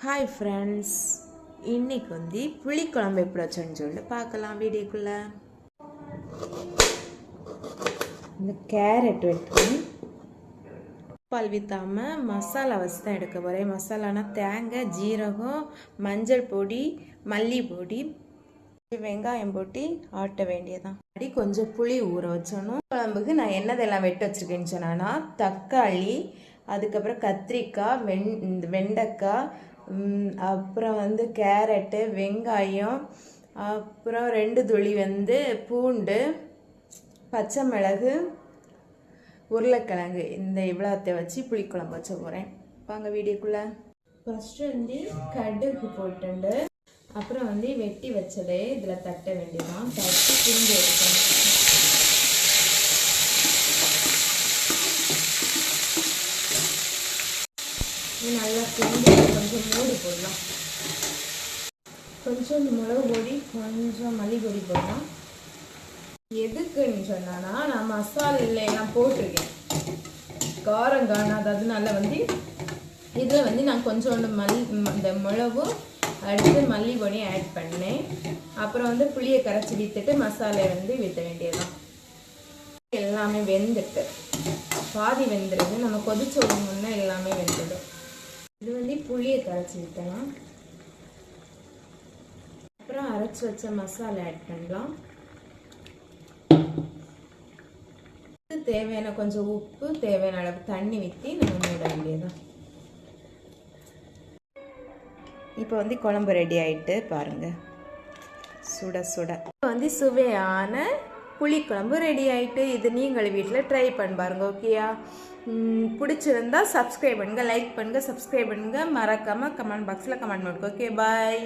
Hi friends இன்னைக்கு வந்து புளிக்குழம்பு எப்படி வச்சோன்னு சொல்லிட்டு பார்க்கலாம் வீடியோக்குள்ளே. இந்த கேரட் வெட்டி பால் வித்தாமல் மசாலா வச்சு தான் எடுக்க போகிறேன் மசாலானா தேங்காய் ஜீரகம் மஞ்சள் பொடி மல்லி பொடி வெங்காயம் போட்டு ஆட்ட வேண்டியதான் அப்படி கொஞ்சம் புளி ஊற வச்சணும். குழம்புக்கு நான் என்னதெல்லாம் வெட்டு வச்சிருக்கேன்னு சொன்னேன்னா தக்காளி அதுக்கப்புறம் கத்திரிக்காய் வெண் இந்த வெண்டைக்காய் அப்புறம் வந்து கேரட்டு வெங்காயம் அப்புறம் ரெண்டு துளி வந்து பூண்டு பச்சை மிளகு உருளைக்கிழங்கு. இந்த இவ்வளோத்தை வச்சு புளிக்குழம்பு வச்ச போகிறேன் வாங்க வீடியோக்குள்ளே. ஃபஸ்ட்டு வந்து கடுகு போட்டுண்டு. அப்புறம் வந்து வெட்டி வச்சதே. இதில் தட்ட வேண்டியதான் தட்டி புரிஞ்சு எடுக்கணும் இது நல்லா கிண்டி கொஞ்சம் மூடி போடலாம். கொஞ்சம் மிளகு பொடி கொஞ்சம் மல்லிப்பொடி பொடி போடலாம். எதுக்குன்னு சொன்னான்னா நான் மசாலில் எல்லாம் போட்டிருக்கேன். காரம் காணாது அதனால வந்து இதில் வந்து நான் கொஞ்சோண்டு மல் இந்த மிளகு அடுத்து மல்லி பொடியும் ஆட் பண்ணேன். அப்புறம் வந்து புளியை கரைச்சி விற்றுட்டு மசாலையை வந்து விற்ற வேண்டியதுதான். எல்லாமே வெந்துட்டு பாதி வெந்துடுது நம்ம கொதிச்ச உடனே எல்லாமே வெந்துடும். புளியை கரைச்சி விட்டலாம் அப்புறம் அரைச்சி வச்ச மசாலா ஆட் பண்ணலாம். தேவையான கொஞ்சம் உப்பு தேவையான அளவு தண்ணி விற்றி நம்ம மூட வேண்டியதான் இப்போ வந்து குழம்பு ரெடி ஆகிட்டு பாருங்கள் சுட சுட. இப்போ வந்து சுவையான புளிக்குழம்பு ரெடி ஆகிட்டு இது நீங்கள் வீட்டில் ட்ரை பண்ணி பாருங்க ஓகேயா பிடிச்சிருந்தா சப்ஸ்கிரைப் பண்ணுங்கள் லைக் பண்ணுங்கள் சப்ஸ்கிரைப் பண்ணுங்கள் மறக்காமல் கமெண்ட் பாக்ஸில் கமெண்ட் பண்ணுங்க ஓகே பாய்